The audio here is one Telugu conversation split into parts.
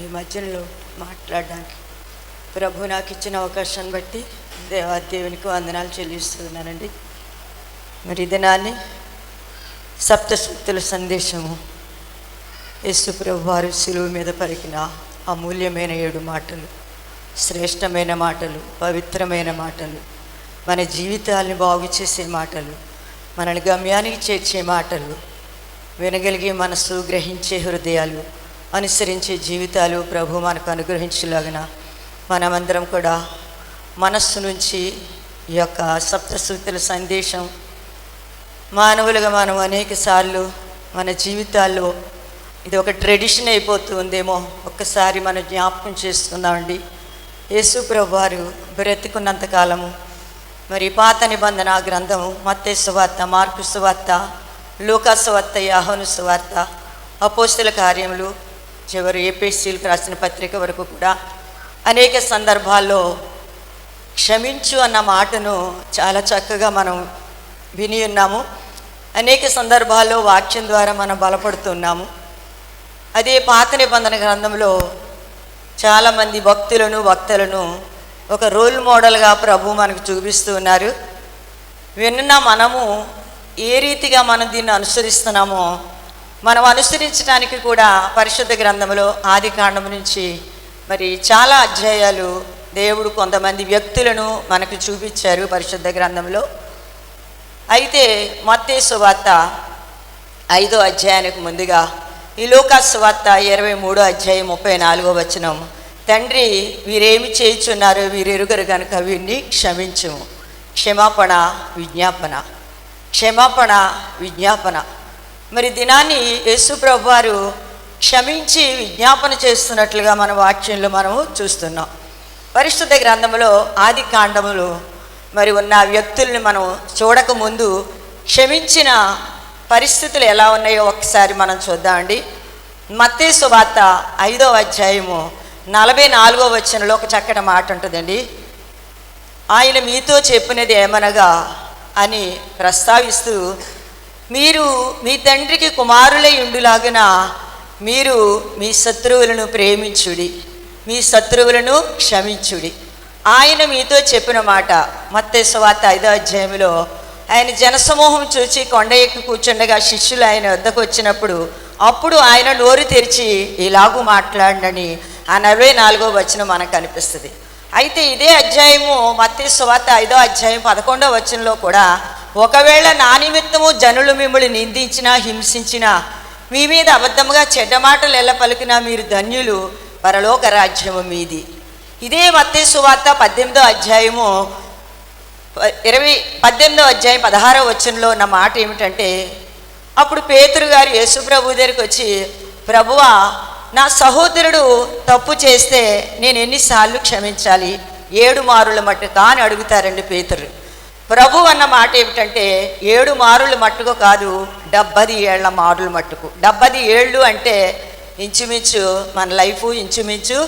మీ మధ్యలో మాట్లాడడానికి. ప్రభు నాకు ఇచ్చిన అవకాశాన్ని బట్టి దేవా దేవునికి వందనాలు చెల్లిస్తున్నానండి. మరి దినాన్ని సప్తశక్తుల సందేశము. యేసు ప్రభు వారు సులువు మీద పలికిన అమూల్యమైన ఏడు మాటలు శ్రేష్టమైన మాటలు పవిత్రమైన మాటలు మన జీవితాల్ని బాగు చేసే మాటలు మనల్ని గమ్యానికి చేర్చే మాటలు వినగలిగే మనసు గ్రహించే హృదయాలు అనుసరించే జీవితాలు ప్రభు మనకు అనుగ్రహించలాగిన మనమందరం కూడా మనస్సు నుంచి ఈ యొక్క సప్తసూతుల సందేశం మానవులుగా మనం అనేక సార్లు మన జీవితాల్లో ఇది ఒక ట్రెడిషన్ అయిపోతూ ఉందేమో ఒక్కసారి మనం జ్ఞాపకం చేసుకుందామండి యేసు ప్రభు వారు బ్రతికున్నంతకాలము మరి పాత నిబంధన గ్రంథము మత్తే సువార్త మార్కు సువార్త లూకా సువార్త యాహోను సువార్త అపోస్తుల కార్యములు చివరి ఏపీసీలకు రాసిన పత్రిక వరకు కూడా అనేక సందర్భాల్లో క్షమించు అన్న మాటను చాలా చక్కగా మనం విని ఉన్నాము. అనేక సందర్భాల్లో వాక్యం ద్వారా మనం బలపడుతున్నాము. అదే పాత నిబంధన గ్రంథంలో చాలామంది భక్తులను వక్తలను ఒక రోల్ మోడల్గా ప్రభు మనకు చూపిస్తూ ఉన్నారు. విన్న మనము ఏ రీతిగా మనం దీన్ని అనుసరిస్తున్నామో మనం అనుసరించడానికి కూడా పరిశుద్ధ గ్రంథంలో ఆది కాండం నుంచి మరి చాలా అధ్యాయాలు దేవుడు కొంతమంది వ్యక్తులను మనకు చూపించారు పరిశుద్ధ గ్రంథంలో. అయితే మత్తే సువార్త ఐదో అధ్యాయానికి ముందుగా ఈ లోకాసువార్త ఇరవై మూడో అధ్యాయం ముప్పై నాలుగో వచనం. తండ్రి వీరేమి చేయుచున్నారో వీరెరుగరు కనుక వీరిని క్షమించము. క్షమాపణ విజ్ఞాపన. క్షమాపణ విజ్ఞాపన. మరి దినాన్ని యేసు ప్రభు వారు క్షమించి విజ్ఞాపన చేస్తున్నట్లుగా మన వాక్యంలో మనము చూస్తున్నాం. పరిశుద్ధ గ్రంథంలో ఆది కాండములు మరి ఉన్న వ్యక్తుల్ని మనం చూడకముందు క్షమించిన పరిస్థితులు ఎలా ఉన్నాయో ఒకసారి మనం చూద్దామండి. మత్తేసు వార్త ఐదో అధ్యాయము నలభై నాలుగో వచ్చినలో ఒక చక్కటి మాట ఉంటుందండి. ఆయన మీతో చెప్పినది ఏమనగా అని ప్రస్తావిస్తూ మీరు మీ తండ్రికి కుమారులై ఉండులాగున మీరు మీ శత్రువులను ప్రేమించుడి మీ శత్రువులను క్షమించుడి. ఆయన మీతో చెప్పిన మాట మత్తేశ్వాత ఐదో అధ్యాయంలో ఆయన జనసమూహం చూచి కొండ ఎక్కి కూర్చుండగా శిష్యులు ఆయన వద్దకు వచ్చినప్పుడు అప్పుడు ఆయన నోరు తెరిచి ఇలాగూ మాట్లాడని ఆ నలభై నాలుగో వచనం మనకు అనిపిస్తుంది అయితే ఇదే అధ్యాయము మత్తి వార్త ఐదో అధ్యాయం పదకొండో వచనంలో కూడా ఒకవేళ నా నిమిత్తము జనులు మిమ్మల్ని నిందించినా హింసించినా మీ మీద అబద్ధముగా చెడ్డ మాటలు ఎలా పలికినా మీరు ధన్యులు. పరలోక రాజ్యము మీది. ఇదే మత్తే సువార్త పద్దెనిమిదో అధ్యాయము ఇరవై పద్దెనిమిదో అధ్యాయం పదహారో వచనంలో ఉన్న మాట ఏమిటంటే అప్పుడు పేతురు గారు యేసుప్రభు దగ్గరికి వచ్చి ప్రభువా నా సహోదరుడు తప్పు చేస్తే నేను ఎన్నిసార్లు క్షమించాలి? ఏడు మారుల మట్టు అని అడుగుతారండి పేతురు. ప్రభు అన్న మాట ఏమిటంటే ఏడు మారులు మట్టుకు కాదు డెబ్బది ఏళ్ళ మారుల మట్టుకు. డెబ్బది ఏళ్ళు అంటే ఇంచుమించు మన లైఫ్ ఇంచుమించు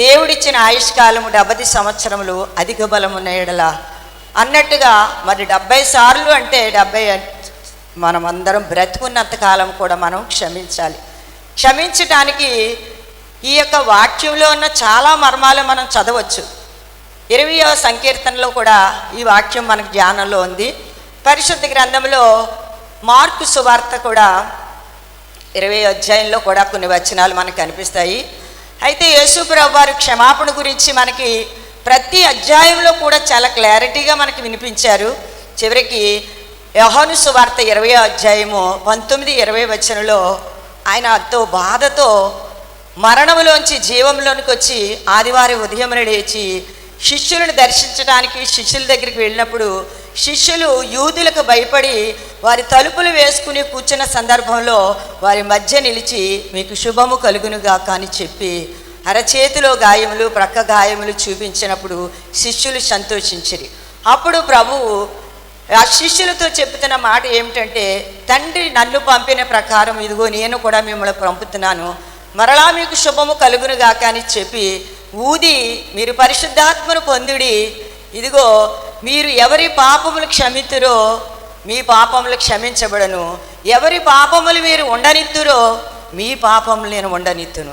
దేవుడిచ్చిన ఆయుష్కాలము డెబ్బది సంవత్సరములు అధిక బలమున్న ఎడల అన్నట్టుగా మరి డెబ్బై సార్లు అంటే డెబ్బై మనమందరం బ్రతుకున్నంత కాలం కూడా మనం క్షమించాలి. క్షమించటానికి ఈ యొక్క వాక్యంలో ఉన్న చాలా మర్మాలు మనం చదవచ్చు. ఇరవయో సంకీర్తనలో కూడా ఈ వాక్యం మనకు ధ్యానంలో ఉంది. పరిశుద్ధ గ్రంథంలో మార్కు సువార్త కూడా ఇరవై అధ్యాయంలో కూడా కొన్ని వచనాలు మనకు కనిపిస్తాయి. అయితే యేసుప్రభు వారు క్షమాపణ గురించి మనకి ప్రతి అధ్యాయంలో కూడా చాలా క్లారిటీగా మనకి వినిపించారు. చివరికి యహోను సువార్త ఇరవై అధ్యాయము పంతొమ్మిది ఇరవై వచనంలో ఆయన ఎంతో బాధతో మరణములోంచి జీవంలోనికి వచ్చి ఆదివారం ఉదయం లేచి శిష్యులను దర్శించడానికి శిష్యుల దగ్గరికి వెళ్ళినప్పుడు శిష్యులు యూదులకు భయపడి వారి తలుపులు వేసుకుని కూర్చున్న సందర్భంలో వారి మధ్య నిలిచి మీకు శుభము కలుగునుగా కానీ చెప్పి అరచేతిలో గాయములు ప్రక్క గాయములు చూపించినప్పుడు శిష్యులు సంతోషించిరి. అప్పుడు ప్రభువు ఆ శిష్యులతో చెప్తున్న మాట ఏమిటంటే తండ్రి నన్ను పంపిన ప్రకారం ఇదిగో నేను కూడా మిమ్మల్ని పంపుతున్నాను. మరలా మీకు శుభము కలుగునుగా కానీ చెప్పి ఊది మీరు పరిశుద్ధాత్మను పొందుడి. ఇదిగో మీరు ఎవరి పాపములు క్షమితురో మీ పాపములు క్షమించబడను. ఎవరి పాపములు మీరు ఉండనిత్తురో మీ పాపములు నేను ఉండనిత్తును.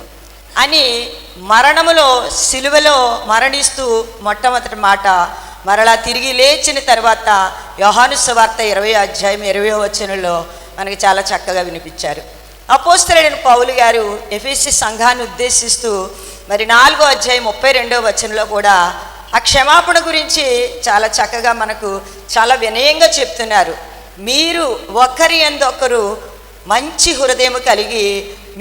అని మరణములో సిలువలో మరణిస్తూ మొట్టమొదటి మాట. మరలా తిరిగి లేచిన తర్వాత యోహాను సువార్త ఇరవై అధ్యాయం ఇరవై వచనంలో మనకి చాలా చక్కగా వినిపించారు. అపోస్తలుడైన పౌలు గారు ఎఫీసీ సంఘాన్ని ఉద్దేశిస్తూ మరి నాలుగో అధ్యాయం ముప్పై రెండో వచనంలో కూడా ఆ క్షమాపణ గురించి చాలా చక్కగా మనకు చాలా వినయంగా చెప్తున్నారు. మీరు ఒకరి ఎందొకరు మంచి హృదయం కలిగి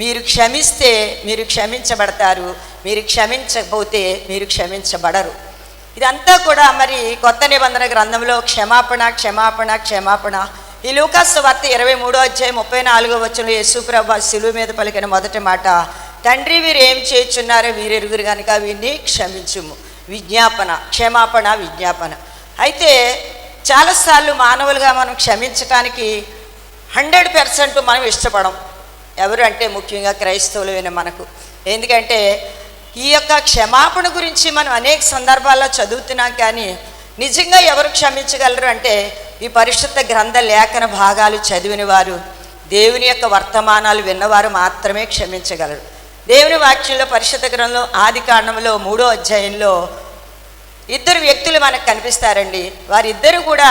మీరు క్షమిస్తే మీరు క్షమించబడతారు మీరు క్షమించకపోతే మీరు క్షమించబడరు. ఇదంతా కూడా మరి కొత్త నిబంధన గ్రంథంలో క్షమాపణ క్షమాపణ క్షమాపణ. ఈ లూకాస్ వార్త ఇరవై మూడో అధ్యాయం ముప్పై నాలుగో వచ్చిన యేసుప్రభ శిలువు మీద పలికిన మొదటి మాట తండ్రి వీరు ఏం చేయుచున్నారో వీరెరుగురు కనుక వీరిని క్షమించుము. విజ్ఞాపన క్షమాపణ విజ్ఞాపన. అయితే చాలాసార్లు మానవులుగా మనం క్షమించటానికి హండ్రెడ్ పర్సెంట్ మనం ఇష్టపడం. ఎవరు అంటే ముఖ్యంగా క్రైస్తవులైన మనకు. ఎందుకంటే ఈ యొక్క క్షమాపణ గురించి మనం అనేక సందర్భాల్లో చదువుతున్నాం కానీ నిజంగా ఎవరు క్షమించగలరు అంటే ఈ పరిశుద్ధ గ్రంథ లేఖన భాగాలు చదివిన వారు దేవుని యొక్క వర్తమానాలు విన్నవారు మాత్రమే క్షమించగలరు. దేవుని వాక్యంలో పరిశుద్ధ గ్రంథంలో ఆది కాండంలో మూడో అధ్యాయంలో ఇద్దరు వ్యక్తులు మనకు కనిపిస్తారండి. వారిద్దరు కూడా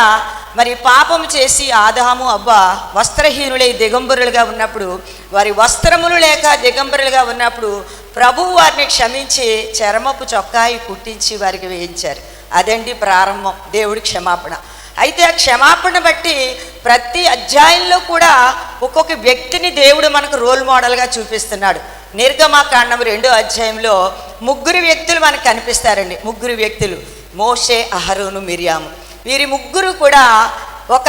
మరి పాపం చేసి ఆదాము అవ్వ వస్త్రహీనులై దిగంబరులుగా ఉన్నప్పుడు వారి వస్త్రములు లేక దిగంబరులుగా ఉన్నప్పుడు ప్రభువు వారిని క్షమించి చర్మపు చొక్కాయి కుట్టించి వారికి వేయించారు. అదండి ప్రారంభం. దేవుడి క్షమాపణ. అయితే ఆ క్షమాపణ బట్టి ప్రతి అధ్యాయంలో కూడా ఒక్కొక్క వ్యక్తిని దేవుడు మనకు రోల్ మోడల్గా చూపిస్తున్నాడు. నిర్గమాకాండం రెండో అధ్యాయంలో ముగ్గురు వ్యక్తులు మనకు కనిపిస్తారండి. ముగ్గురు వ్యక్తులు మోషే అహరోను మిరియాము. వీరి ముగ్గురు కూడా ఒక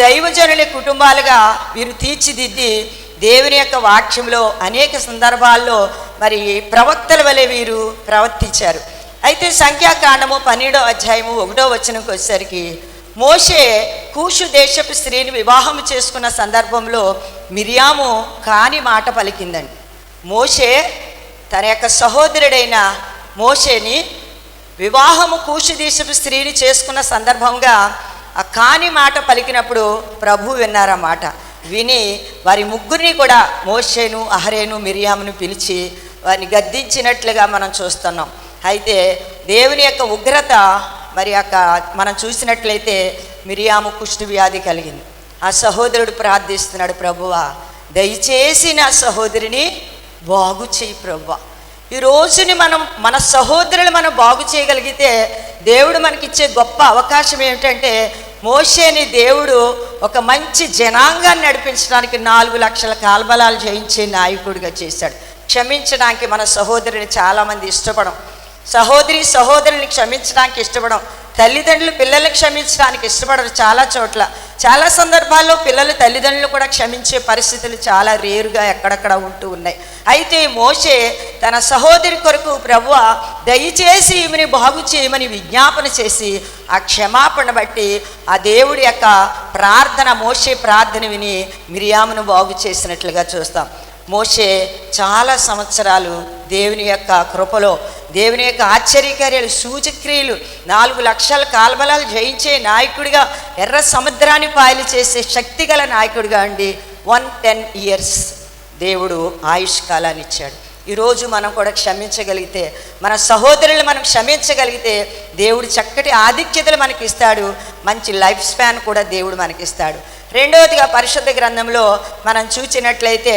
దైవజనుల కుటుంబాలుగా వీరు తీర్చిదిద్ది దేవుని యొక్క వాక్యంలో అనేక సందర్భాల్లో మరి ప్రవక్తల వలె వీరు ప్రవర్తించారు. అయితే సంఖ్యాకాండము పన్నెండో అధ్యాయము ఒకటో వచనంకి వచ్చేసరికి మోషే కూషు దేశపు స్త్రీని వివాహం చేసుకున్న సందర్భంలో మిరియాము కాని మాట పలికిందండి. మోషే తన యొక్క సహోదరుడైన మోషేని వివాహము కూషు దేశపు స్త్రీని చేసుకున్న సందర్భంగా ఆ కాని మాట పలికినప్పుడు ప్రభు విన్నారన్నమాట. విని వారి ముగ్గురిని కూడా మోషేను అహరేను మిరియామును పిలిచి వారిని గద్దించినట్లుగా మనం చూస్తున్నాం. అయితే దేవుని యొక్క ఉగ్రత మరి యొక్క మనం చూసినట్లయితే మిరియాము కుష్టి వ్యాధి కలిగింది. ఆ సహోదరుడు ప్రార్థిస్తున్నాడు ప్రభువా దయచేసి నా సహోదరిని బాగు చేయి ప్రభువా. ఈ రోజుని మనం మన సహోదరులు మనం బాగు చేయగలిగితే దేవుడు మనకిచ్చే గొప్ప అవకాశం ఏమిటంటే మోషేని దేవుడు ఒక మంచి జనాంగాన్ని నడిపించడానికి నాలుగు లక్షల కాల్బలాలు జయించే నాయకుడిగా చేశాడు. క్షమించడానికి మన సహోదరుని చాలామంది ఇష్టపడం సహోదరి సహోదరుని క్షమించడానికి ఇష్టపడం తల్లిదండ్రులు పిల్లల్ని క్షమించడానికి ఇష్టపడరు చాలా చోట్ల. చాలా సందర్భాల్లో పిల్లలు తల్లిదండ్రులు కూడా క్షమించే పరిస్థితులు చాలా రేరుగా ఎక్కడక్కడ ఉంటూ ఉన్నాయి. అయితే మోషే తన సహోదరి కొరకు ప్రభువ దయచేసి ఈమెని బాగు చేయమని విజ్ఞాపన చేసి ఆ క్షమాపణ బట్టి ఆ దేవుడి యొక్క ప్రార్థన మోషే ప్రార్థన విని మిరియామును బాగు చేసినట్లుగా చూస్తాం. మోషే చాలా సంవత్సరాలు దేవుని యొక్క కృపలో దేవుని యొక్క ఆశ్చర్యకార్యాలు సూచక్రియలు నాలుగు లక్షల కాల్బలాలు జయించే నాయకుడిగా ఎర్ర సముద్రాన్ని పాయలు చేసే శక్తి గల నాయకుడిగా అండి వన్ టెన్ ఇయర్స్ దేవుడు ఆయుష్ కాలాన్ని ఇచ్చాడు. ఈరోజు మనం కూడా క్షమించగలిగితే మన సహోదరులు మనం క్షమించగలిగితే దేవుడు చక్కటి ఆధిక్యతలు మనకి ఇస్తాడు మంచి లైఫ్ స్పాన్ కూడా దేవుడు మనకిస్తాడు. రెండవదిగా పరిశుద్ధ గ్రంథంలో మనం చూచినట్లయితే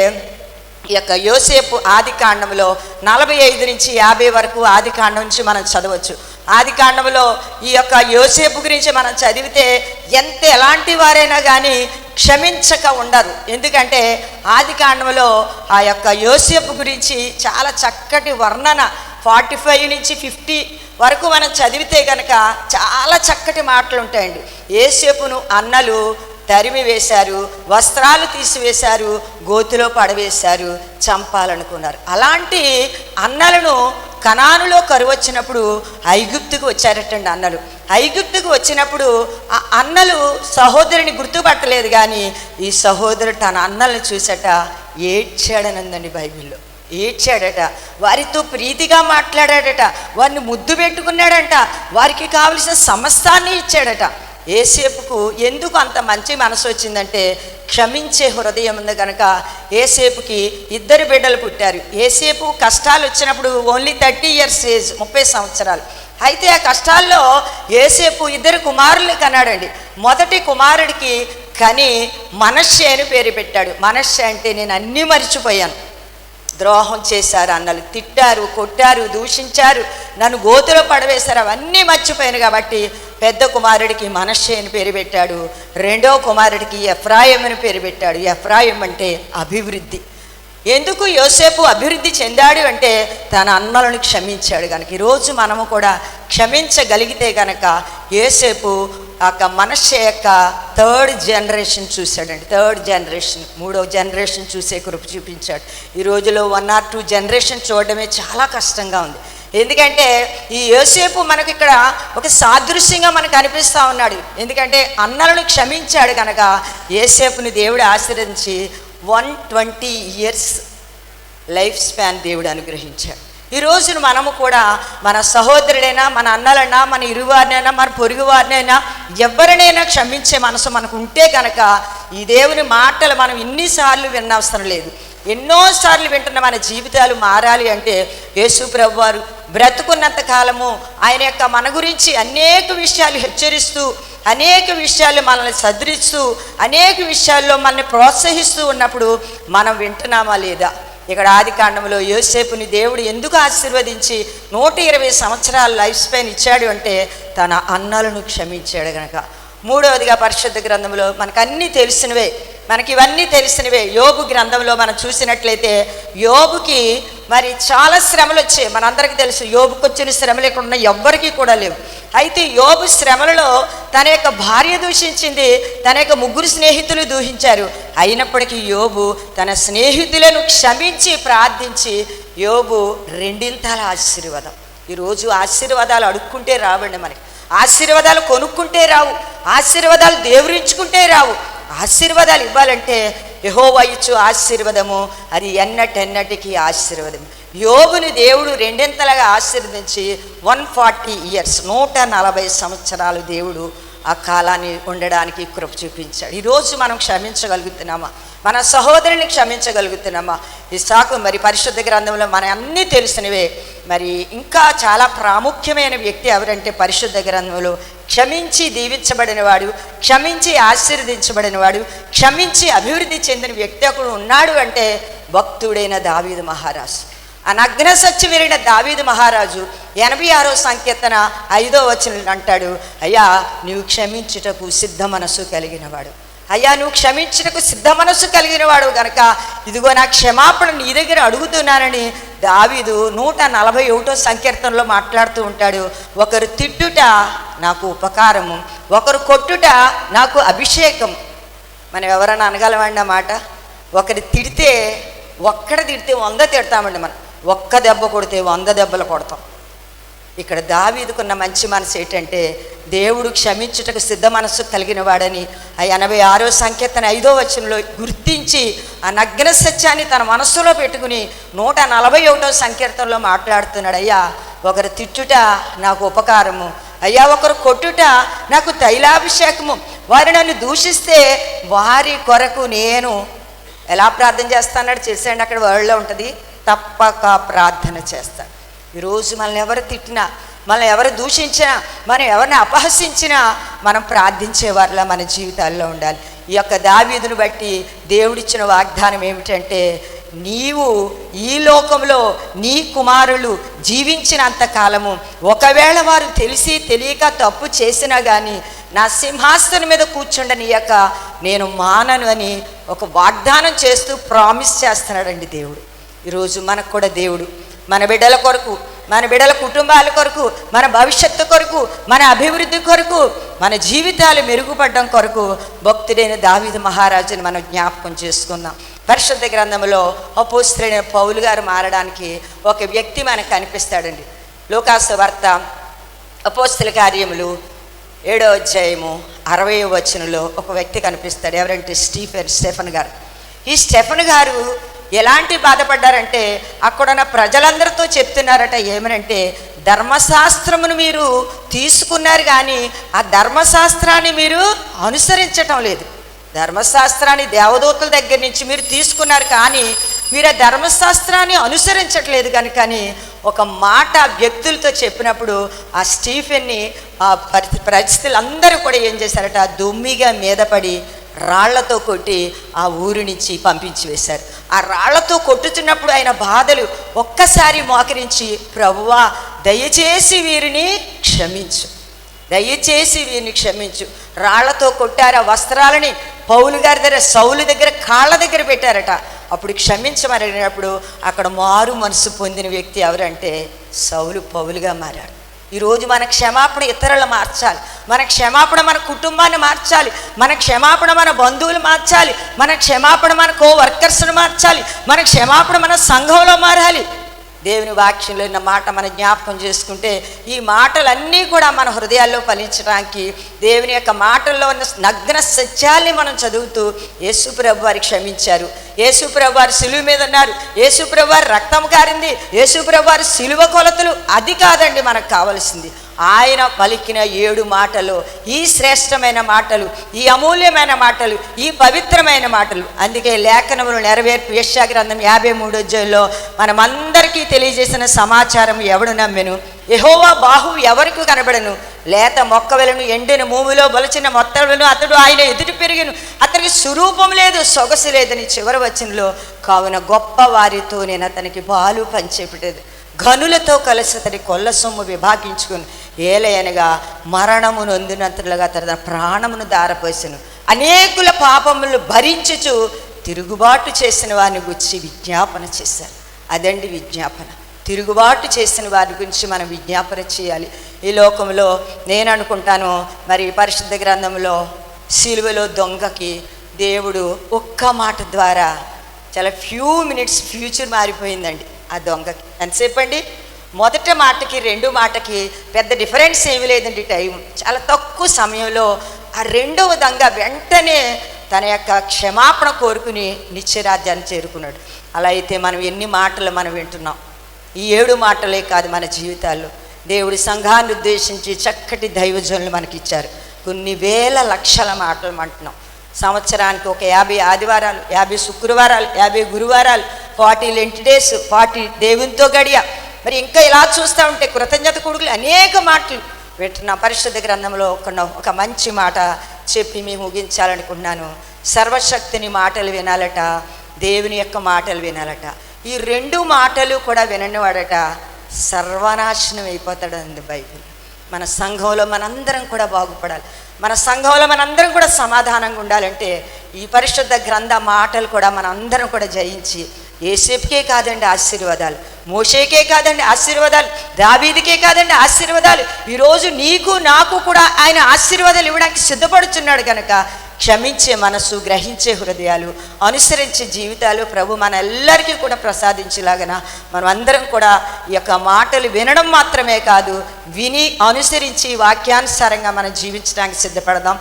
ఈ యొక్క యోసేపు ఆది కాండంలో నలభై ఐదు నుంచి యాభై వరకు ఆది కాండం నుంచి మనం చదవచ్చు. ఆది కాండంలో ఈ యొక్క యోసేపు గురించి మనం చదివితే ఎంత ఎలాంటి వారైనా కానీ క్షమించక ఉండరు. ఎందుకంటే ఆది కాండంలో ఆ యొక్క యోసేపు గురించి చాలా చక్కటి వర్ణన ఫార్టీ ఫైవ్ నుంచి ఫిఫ్టీ వరకు మనం చదివితే కనుక చాలా చక్కటి మాటలు ఉంటాయండి. ఏసేపును అన్నలు తరిమి వేశారు వస్త్రాలు తీసివేశారు గోతిలో పడవేశారు చంపాలనుకున్నారు. అలాంటి అన్నలను కనానులో కరువు వచ్చినప్పుడు ఐగుప్తుకు వచ్చారటండి అన్నలు. ఐగుప్తుకు వచ్చినప్పుడు ఆ అన్నలు సహోదరుని గుర్తుపట్టలేదు కానీ ఈ సహోదరుడు తన అన్నలను చూసట ఏడ్చాడనందండి బైబిల్లో. ఏడ్చాడట. వారితో ప్రీతిగా మాట్లాడాడట. వారిని ముద్దు పెట్టుకున్నాడంట. వారికి కావలసిన సమస్తాన్ని ఇచ్చాడట. ఏసేపుకు ఎందుకు అంత మంచి మనసు వచ్చిందంటే క్షమించే హృదయం ఉంది కనుక ఏసేపుకి ఇద్దరు బిడ్డలు పుట్టారు. ఏసేపు కష్టాలు వచ్చినప్పుడు ఓన్లీ థర్టీ ఇయర్స్ ఏజ్ ముప్పై సంవత్సరాలు. అయితే ఆ కష్టాల్లో ఏసేపు ఇద్దరు కుమారులు కన్నాడండి. మొదటి కుమారుడికి కని మనశ్శే అని పేరు పెట్టాడు. మనశ్శే అంటే నేను అన్నీ మర్చిపోయాను. ద్రోహం చేశారు అన్నలు. తిట్టారు కొట్టారు దూషించారు. నన్ను గోతులో పడవేశారు. అవన్నీ మర్చిపోయాను కాబట్టి పెద్ద కుమారుడికి మనశ్శే అని పేరు పెట్టాడు. రెండో కుమారుడికి ఎఫ్రాయిం అని పేరు పెట్టాడు. ఎఫ్రాయిం అంటే అభివృద్ధి. ఎందుకు యోసేపు అభివృద్ధి చెందాడు అంటే తన అన్నలను క్షమించాడు కనుక ఈరోజు మనము కూడా క్షమించగలిగితే కనుక యోసేపు ఆ యొక్క యొక్క థర్డ్ జనరేషన్ చూశాడండి. థర్డ్ జనరేషన్ మూడో జనరేషన్ చూసే కృప చూపించాడు. ఈ రోజులో వన్ ఆర్ టూ జనరేషన్ చూడడమే చాలా కష్టంగా ఉంది. ఎందుకంటే ఈ యోసేపు మనకి ఇక్కడ ఒక సాదృశ్యంగా మనకు అనిపిస్తూ ఉన్నాడు. ఎందుకంటే అన్నలను క్షమించాడు కనుక ఏసేపుని దేవుడు ఆశీర్వదించి one twenty years life span దేవుడు అనుగ్రహించాడు. ఈ రోజున మనము కూడా మన సహోదరుడైనా మన అన్నలైనా మన ఇరువారినైనా మన పొరుగువారినైనా ఎవరినైనా క్షమించే మనసు మనకు ఉంటే కనుక ఈ దేవుని మాటలు మనం ఇన్నిసార్లు వినవసరం లేదు. ఎన్నోసార్లు వింటున్న మన జీవితాలు మారాలి అంటే యేసు ప్రభు వారు బ్రతుకున్నంత కాలము ఆయన యొక్క మన గురించి అనేక విషయాలు హెచ్చరిస్తూ అనేక విషయాలు మనల్ని సదరిస్తూ అనేక విషయాల్లో మనల్ని ప్రోత్సహిస్తూ ఉన్నప్పుడు మనం వింటున్నామా లేదా? ఇక్కడ ఆది కాండంలో యోసేపుని దేవుడు ఎందుకు ఆశీర్వదించి నూట ఇరవై సంవత్సరాల లైఫ్ స్పాన్ ఇచ్చాడు అంటే తన అన్నలను క్షమించాడు గనక. మూడవదిగా పరిశుద్ధ గ్రంథంలో మనకు అన్నీ తెలిసినవే. మనకి ఇవన్నీ తెలిసినవే. యోబు గ్రంథంలో మనం చూసినట్లయితే యోబుకి మరి చాలా శ్రమలు వచ్చాయి మనందరికీ తెలుసు యోబుకి వచ్చిన శ్రమలు లేకుండా ఎవ్వరికీ కూడా లేవు. అయితే యోబు శ్రమలలో తన యొక్క భార్య దూషించింది తన యొక్క ముగ్గురు స్నేహితులు దూషించారు. అయినప్పటికీ యోబు తన స్నేహితులను క్షమించి ప్రార్థించి యోబు రెండింతల ఆశీర్వాదం. ఈరోజు ఆశీర్వాదాలు అడుక్కుంటే రావండి మనకి. ఆశీర్వాదాలు కొనుక్కుంటే రావు. ఆశీర్వాదాలు దేవురించుకుంటే రావు. ఆశీర్వాదాలు ఇవ్వాలంటే యహోవా ఇచ్చు ఆశీర్వాదము అది ఎన్నటెన్నటికీ ఆశీర్వాదం. యోగుని దేవుడు రెండింతలుగా ఆశీర్వదించి వన్ ఫార్టీ ఇయర్స్ నూట నలభై సంవత్సరాలు దేవుడు ఆ కాలాన్ని ఉండడానికి కృప చూపించాడు. ఈరోజు మనం క్షమించగలుగుతున్నామా? మన సహోదరుని క్షమించగలుగుతున్నామా? ఇసాకు మరి పరిశుద్ధ గ్రంథంలో మన అన్నీ తెలిసినవే. మరి ఇంకా చాలా ప్రాముఖ్యమైన వ్యక్తి ఎవరంటే పరిశుద్ధ గ్రంథంలో క్షమించి దీవించబడినవాడు క్షమించి ఆశీర్వదించబడినవాడు క్షమించి అభివృద్ధి చెందిన వ్యక్తి ఒకడు ఉన్నాడు అంటే భక్తుడైన దావీదు మహారాజు. ఆ నగ్న సత్యవీరైన దావీదు మహారాజు ఎనభై ఆరో సంకీర్తన ఐదో వచనం అంటాడు అయ్యా నీవు క్షమించుటకు సిద్ధ మనసు కలిగినవాడు. అయ్యా నువ్వు క్షమించుటకు సిద్ధ మనస్సు కలిగిన వాడు గనక ఇదిగో నా క్షమాపణ నీ దగ్గర అడుగుతున్నానని దావీదు నూట నలభై ఒకటో సంకీర్తనలో మాట్లాడుతూ ఉంటాడు. ఒకరు తిట్టుట నాకు ఉపకారము ఒకరు కొట్టుట నాకు అభిషేకం. మనం ఎవరైనా అనగలమండి మాట? ఒకరి తిడితే ఒక్కడ తిడితే వంద తిడతామండి మనం. ఒక్క దెబ్బ కొడితే వంద దెబ్బలు కొడతాం. ఇక్కడ దావీదుకున్న మంచి మనసు ఏంటంటే దేవుడు క్షమించుటకు సిద్ధ మనస్సు కలిగిన వాడని ఆ ఎనభై ఆరో సంకీర్తన ఐదో వచనంలో గుర్తించి ఆ నగ్న సత్యాన్ని తన మనస్సులో పెట్టుకుని నూట నలభై ఒకటో సంకీర్తనలో మాట్లాడుతున్నాడు అయ్యా ఒకరు తిట్టుట నాకు ఉపకారము. అయ్యా ఒకరు కొట్టుట నాకు తైలాభిషేకము. వారు నన్ను దూషిస్తే వారి కొరకు నేను ఎలా ప్రార్థన చేస్తానో చేసేయండి అక్కడ వరల్డ్లో ఉంటుంది. తప్పక ప్రార్థన చేస్తాను. ఈరోజు మనల్ని ఎవరు తిట్టినా మనల్ని ఎవరు దూషించినా మనం ఎవరిని అపహసించినా మనం ప్రార్థించేవారిలా మన జీవితాల్లో ఉండాలి. ఈ యొక్క దావీదును బట్టి దేవుడిచ్చిన వాగ్దానం ఏమిటంటే నీవు ఈ లోకంలో నీ కుమారులు జీవించినంత కాలము ఒకవేళ వారు తెలిసి తెలియక తప్పు చేసినా కానీ నా సింహాసనం మీద కూర్చుండనియక నేను మానను అని ఒక వాగ్దానం చేస్తూ ప్రామిస్ చేస్తున్నాడండి దేవుడు. ఈరోజు మనకు కూడా దేవుడు మన బిడ్డల కొరకు మన బిడ్డల కుటుంబాల కొరకు మన భవిష్యత్తు కొరకు మన అభివృద్ధి కొరకు మన జీవితాలు మెరుగుపడడం కొరకు భక్తుడైన దావిద మహారాజుని మనం జ్ఞాపకం చేసుకుందాం. పరిశుద్ధ గ్రంథంలో అపోస్త్రైన పౌలు గారు మారడానికి ఒక వ్యక్తి మనకు కనిపిస్తాడండి. లోకాసు వార్త అపోస్తుల కార్యములు ఏడో అధ్యాయము అరవై వచనంలో ఒక వ్యక్తి కనిపిస్తాడు. ఎవరంటే స్టీఫెన్ స్టెఫన్ గారు. ఈ స్టెఫన్ గారు ఎలాంటి బాధపడ్డారంటే అక్కడున్న ప్రజలందరితో చెప్తున్నారట ఏమనంటే ధర్మశాస్త్రమును మీరు తీసుకున్నారు కానీ ఆ ధర్మశాస్త్రాన్ని మీరు అనుసరించటం లేదు. ధర్మశాస్త్రాన్ని దేవదూతల దగ్గర నుంచి మీరు తీసుకున్నారు కానీ మీరు ఆ ధర్మశాస్త్రాన్ని అనుసరించట్లేదు కనుకని ఒక మాట వ్యక్తులతో చెప్పినప్పుడు ఆ స్టీఫెన్ని ఆ పరి పరిస్థితులు అందరూ కూడా ఏం చేశారట? దుమ్మిగా మీద పడి రాళ్ళతో కొట్టి ఆ ఊరి నుంచి పంపించి వేశారు. ఆ రాళ్ళతో కొట్టుతున్నప్పుడు ఆయన బాధలు ఒక్కసారి మోకరించి ప్రభువా దయచేసి వీరిని క్షమించు. దయచేసి వీరిని క్షమించు. రాళ్ళతో కొట్టారు ఆ వస్త్రాలని పౌలు గారి దగ్గర సౌలు దగ్గర కాళ్ళ దగ్గర పెట్టారట. అప్పుడు క్షమించమరిగినప్పుడు అక్కడ మారు మనసు పొందిన వ్యక్తి ఎవరంటే సౌలు పౌలుగా మారాడు. ఈరోజు మన క్షమాపణ ఇతరులు మార్చాలి. మన క్షమాపణ మన కుటుంబాన్ని మార్చాలి. మన క్షమాపణ మన బంధువులు మార్చాలి. మన క్షమాపణ మన కో వర్కర్స్ను మార్చాలి. మన క్షమాపణ మన సంఘంలో మారాలి. దేవుని వాక్యంలో ఉన్న మాట మన జ్ఞాపకం చేసుకుంటే ఈ మాటలన్నీ కూడా మన హృదయాల్లో ఫలించడానికి దేవుని యొక్క మాటల్లో ఉన్న నగ్న సత్యాల్ని మనం చదువుతూ యేసుప్రభు వారి క్షమించారు. యేసుప్రభు వారి సిలువ మీద ఉన్నారు. యేసుప్రభు వారి రక్తం కారింది. యేసుప్రభు వారి సిలువ కొలతలు అది కాదండి మనకు కావలసింది. ఆయన పలికిన ఏడు మాటలు ఈ శ్రేష్టమైన మాటలు ఈ అమూల్యమైన మాటలు ఈ పవిత్రమైన మాటలు. అందుకే లేఖనములు నెరవేర్పు యశా గ్రంథం యాభై మూడో జైల్లో మనమందరికీ తెలియజేసిన సమాచారం ఎవడు నమ్మెను? ఎహోవా బాహు ఎవరికి కనబడను? లేత మొక్కవలను ఎండిన భూమిలో బలచిన మొత్తలను అతడు ఆయన ఎదుటి పెరిగిను. అతనికి స్వరూపం లేదు సొగసు లేదని చివరి వచనంలో కావున గొప్ప వారితో నేను అతనికి పాలు పంచేపెట్టేది గనులతో కలిసి అతని కొల్ల సొమ్ము విభాగించుకుని ఏలయనగా మరణము నొందినంతలుగా తన ప్రాణమును దారపోసాను. అనేకుల పాపములు భరించుచు తిరుగుబాటు చేసిన వారిని గురించి విజ్ఞాపన చేశారు. అదండి విజ్ఞాపన. తిరుగుబాటు చేసిన వారి గురించి మనం విజ్ఞాపన చేయాలి. ఈ లోకంలో నేను అనుకుంటాను మరి పరిశుద్ధ గ్రంథంలో సిలువలో దొంగకి దేవుడు ఒక్క మాట ద్వారా చాలా ఫ్యూ మినిట్స్ ఫ్యూచర్ మారిపోయిందండి ఆ దొంగకి. ఎంతసేపు అండి? మొదటి మాటకి రెండు మాటకి పెద్ద డిఫరెన్స్ ఏమీ లేదండి టైం. చాలా తక్కువ సమయంలో ఆ రెండవ దొంగ వెంటనే తన యొక్క క్షమాపణ కోరుకుని నిత్యరాజ్యాన్ని చేరుకున్నాడు. అలా అయితే మనం ఎన్ని మాటలు మనం వింటున్నాం? ఈ ఏడు మాటలే కాదు మన జీవితాల్లో. దేవుడి సంఘాన్ని ఉద్దేశించి చక్కటి దైవజనులు మనకి ఇచ్చారు కొన్ని వేల లక్షల మాటలు అంటున్నాం సంవత్సరానికి ఒక యాభై ఆదివారాలు యాభై శుక్రవారాలు యాభై గురువారాలు ఫార్టీ లెంటి డేస్ ఫార్టీ దేవునితో గడియ. మరి ఇంకా ఇలా చూస్తూ ఉంటే కృతజ్ఞత కొడుకులు అనేక మాటలు వింటున్న. పరిశుద్ధ గ్రంథంలో ఒక ఒక మంచి మాట చెప్పి మేము ముగించాలనుకుంటున్నాను. సర్వశక్తిని మాటలు వినాలట దేవుని యొక్క మాటలు వినాలట. ఈ రెండు మాటలు కూడా విననివాడట సర్వనాశనం అయిపోతాడు అంది బైబిల్. మన సంఘంలో మనందరం కూడా బాగుపడాలి. మన సంఘంలో మనందరం కూడా సమాధానంగా ఉండాలంటే ఈ పరిశుద్ధ గ్రంథ మాటలు కూడా మనందరం కూడా జయించి ఏసేపుకే కాదండి ఆశీర్వాదాలు మోషేకే కాదండి ఆశీర్వాదాలు దావీదికే కాదండి ఆశీర్వాదాలు. ఈరోజు నీకు నాకు కూడా ఆయన ఆశీర్వాదాలు ఇవ్వడానికి సిద్ధపడుచున్నాడు కనుక క్షమించే మనసు గ్రహించే హృదయాలు అనుసరించే జీవితాలు ప్రభు మనందరికీ కూడా ప్రసాదించేలాగన మనం అందరం కూడా ఈ యొక్క మాటలు వినడం మాత్రమే కాదు విని అనుసరించి వాక్యానుసారంగా మనం జీవించడానికి సిద్ధపడదాం.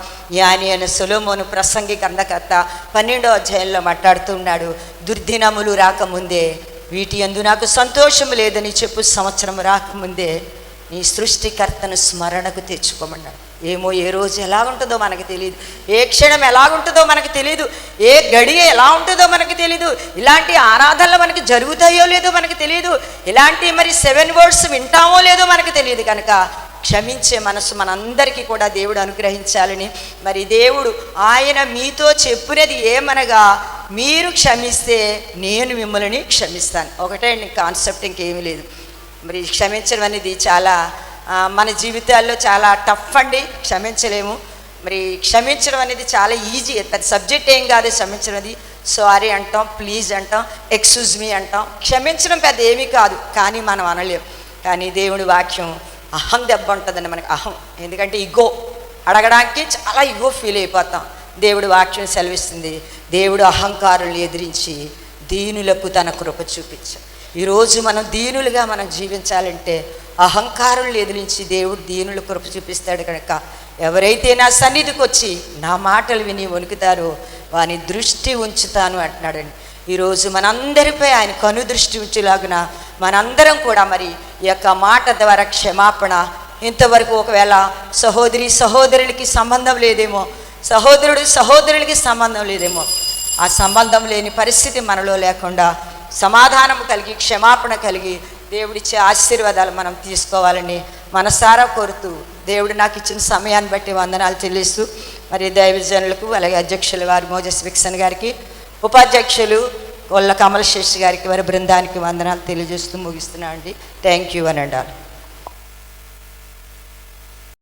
ఆయన సులోమోను ప్రసంగికందకర్త పన్నెండో అధ్యాయంలో మాట్లాడుతున్నాడు దుర్దినములు రాకముందే వీటి అందు నాకు సంతోషం లేదని చెప్పు సంవత్సరం రాకముందే నీ సృష్టికర్తను స్మరణకు తెచ్చుకోమన్నాడు. ఏమో ఏ రోజు ఎలా ఉంటుందో మనకు తెలియదు ఏ క్షణం ఎలాగుంటుందో మనకు తెలియదు ఏ గడియ ఎలా ఉంటుందో మనకు తెలియదు ఇలాంటి ఆరాధనలు మనకి జరుగుతాయో లేదో మనకు తెలియదు ఇలాంటి మరి సెవెన్ వర్డ్స్ వింటామో లేదో మనకు తెలియదు కనుక క్షమించే మనసు మనందరికీ కూడా దేవుడు అనుగ్రహించాలని. మరి దేవుడు ఆయన మీతో చెప్పినది ఏమనగా మీరు క్షమిస్తే నేను మిమ్మల్ని క్షమిస్తాను. ఒకటే కాన్సెప్ట్ ఇంకేమీ లేదు. మరి క్షమించడం అనేది చాలా మన జీవితాల్లో చాలా టఫ్ అండి క్షమించలేము. మరి క్షమించడం అనేది చాలా ఈజీ పెద్ద సబ్జెక్ట్ ఏం కాదు క్షమించడం అది సారీ అంటాం ప్లీజ్ అంటాం ఎక్స్క్యూజ్ మీ అంటాం. క్షమించడం పెద్ద ఏమీ కాదు కానీ మనం అనలేం. కానీ దేవుడి వాక్యం అహం దెబ్బ ఉంటుందండి మనకి. అహం. ఎందుకంటే ఇగో అడగడానికి చాలా ఇగో ఫీల్ అయిపోతాం. దేవుడి వాక్యం సెలవిస్తుంది. దేవుడు అహంకారులు ఎదిరించి దీనులకు తన కృప చూపించాడు ఈరోజు మనం దీనులుగా మనం జీవించాలంటే అహంకారులు ఎదిరించి దేవుడు దీనులు కృప చూపిస్తాడు కనుక ఎవరైతే నా సన్నిధికి వచ్చి నా మాటలు విని వణుకుతారో వాని దృష్టి ఉంచుతాను అంటున్నాడండి. ఈరోజు మనందరిపై ఆయన కను దృష్టి ఉంచేలాగున మనందరం కూడా మరి ఈ యొక్క మాట ద్వారా క్షమాపణ ఇంతవరకు ఒకవేళ సహోదరి సహోదరులకి సంబంధం లేదేమో సహోదరుడు సహోదరులకి సంబంధం లేదేమో ఆ సంబంధం లేని పరిస్థితి మనలో లేకుండా సమాధానం కలిగి క్షమాపణ కలిగి దేవుడిచ్చే ఆశీర్వాదాలు మనం తీసుకోవాలని మనసారా కోరుతూ దేవుడు నాకు ఇచ్చిన సమయాన్ని బట్టి వందనాలు చెల్లిస్తూ మరి దైవజనులకు అలాగే అధ్యక్షులు వారు మోజస్ విక్సన్ గారికి ఉపాధ్యక్షులు కొల్ల కమల శేషి గారికి వారి బృందానికి వందనాలు తెలియజేస్తూ ముగిస్తున్నాను అండి థ్యాంక్ యూ అని అంటారు